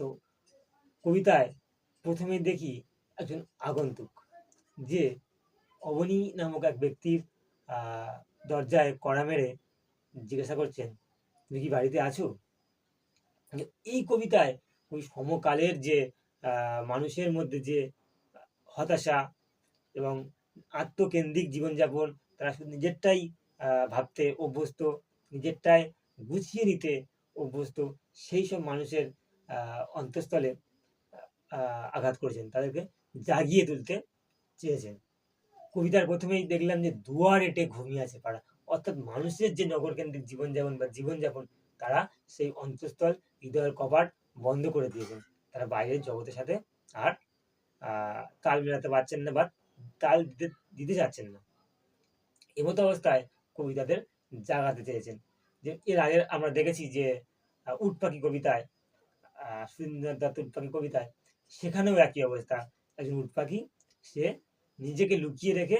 তো কবিতায় প্রথমে দেখি একজন আগন্তুক, যে অবনী নামক এক ব্যক্তির দরজায় কড়া মেরে জিজ্ঞাসা করছেন, তুমি কি বাড়িতে আছো? এই কবিতায় ওই সমকালের যে মানুষের মধ্যে যে হতাশা এবং আত্মকেন্দ্রিক জীবনযাপন, তারা শুধু নিজেরটাই ভাবতে অভ্যস্ত, নিজেরটাই গুছিয়ে নিতে অভ্যস্ত, সেই সব মানুষের অন্তঃস্থলে আঘাত করেছেন। তাদেরকে জাগিয়ে তুলতে চেয়েছেন। কবিতার প্রথমেই দেখলাম যে দুয়ার এটে ঘুমিয়ে আছে পাড়া। অর্থাৎ মানুষের যে নগরকেন্দ্রিক জীবনযাপন বা জীবনযাপন তারা সেই অন্তঃস্থল হৃদয়ের কপাট বন্ধ করে দিয়েছেন। তারা বাইরের জগতের সাথে আর তাল মেলাতে পারছেন না বা তাল দিতে দিতে চাচ্ছেন না। এমতো অবস্থায় কবি তাদের জাগাতে চেয়েছেন। যে এর আগে আমরা দেখেছি যে আহ, উট পাখি কবিতায় সুরেন্দ্রনাথ দত্ত উট পাখি কবিতায়, সেখানেও একই অবস্থা। একজন উট পাখি, সে নিজেকে লুকিয়ে রেখে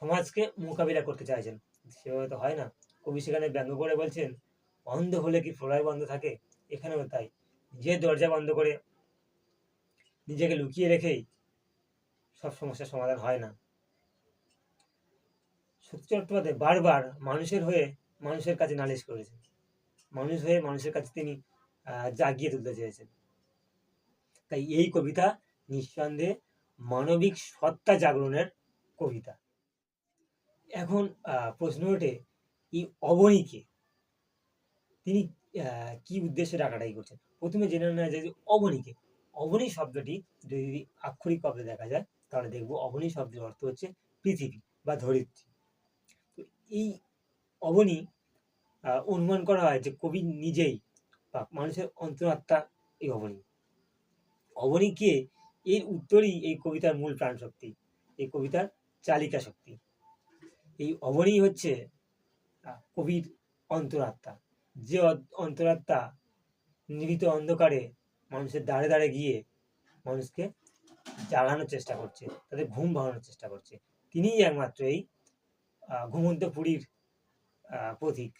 সমাজকে মোকাবিলা করতে চাইছেন। সেভাবে তো হয় না। কবি সেখানে ব্যঙ্গ করে বলছেন, অন্ধ হলে কি ফ্লোরাই বন্ধ থাকে? এখানেও তাই। যে দরজা বন্ধ করে নিজেকে লুকিয়ে রেখেই সব সমস্যার সমাধান হয় না। সত্য চট্টোপাধ্যায় বারবার মানুষের হয়ে মানুষের কাছে নালিশ করেছেন। মানুষ হয়ে মানুষের কাছে তিনি জাগিয়ে তুলতে চেয়েছেন। তাই এই কবিতা নিঃসন্দেহে মানবিক সত্তা জাগরণের কবিতা। এখন প্রশ্ন ওঠে, এই অবনীকে তিনি কি উদ্দেশ্যে ডাকাডাকি করছেন? প্রথমে জেনে নেওয়া যায় যে অবনীকে, অবনী শব্দটি যদি আক্ষরিক দেখা যায়, তাহলে দেখব অবনী শব্দের অর্থ হচ্ছে পৃথিবী বা ধরিত্রী। তো এই অবনী অনুমান করা হয় যে কবি নিজেই বা মানুষের অন্তরাত্মা এই অবনী। অবনী কে? এর উত্তরই এই কবিতার মূল প্রাণ শক্তি এই কবিতার চালিকা শক্তি। এই অবনী হচ্ছে কবির অন্তরাত্মা। যে অন্তরাত্মা নিবিত অন্ধকারে মানুষের দাঁড়ে দাঁড়ে গিয়ে মানুষকে জাগানোর চেষ্টা করছে, তাদের ঘুম ভাঙানোর চেষ্টা করছে। তিনিই একমাত্র এই ঘুমন্ত পুরীর পথিক